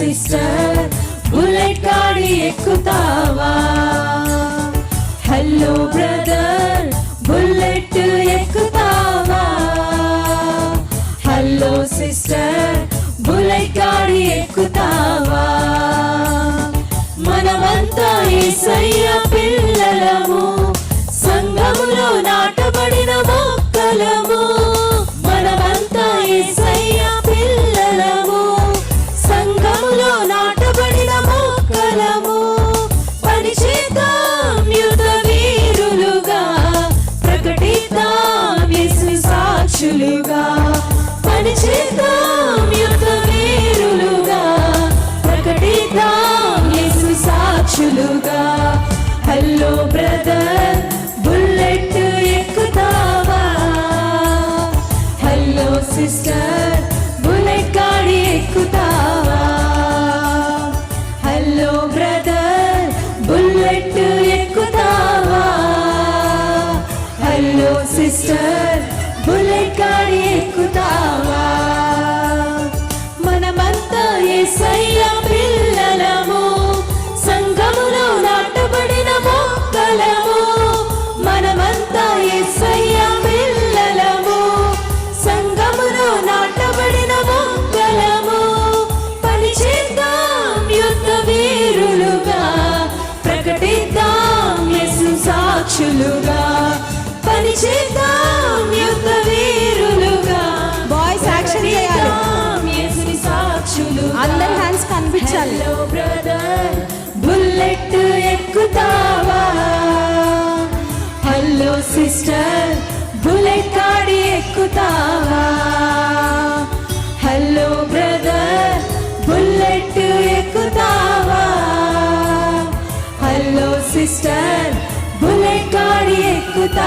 Sister bullet గాడి ఎక్కుతావా? Hello brother bullet ఎక్కుతావా? హలో సిస్టర్ బుల్లెట్ గాడి ఎక్కుతావా? మనమంతా ఏసయ్య పిల్ల hello brother bullet ఎక్కుతావా? Hello sister. సాక్షులుగా పని చేద్దాం యుద్ధ వీరులుగా. Boys, action చేయాలి. సాక్షులుగా. అందరి హ్యాండ్స్ కనిపించాలి. హలో బ్రదర్ బుల్లెట్ ఎక్కుతావా? హలో సిస్టర్ బుల్లెట్ గాడి ఎక్కుతావా? హలో బ్రదర్ బుల్లెట్ ఎక్కుతావా? హలో సిస్టర్ బుల్లెట్ గాడి ఎక్కుతావా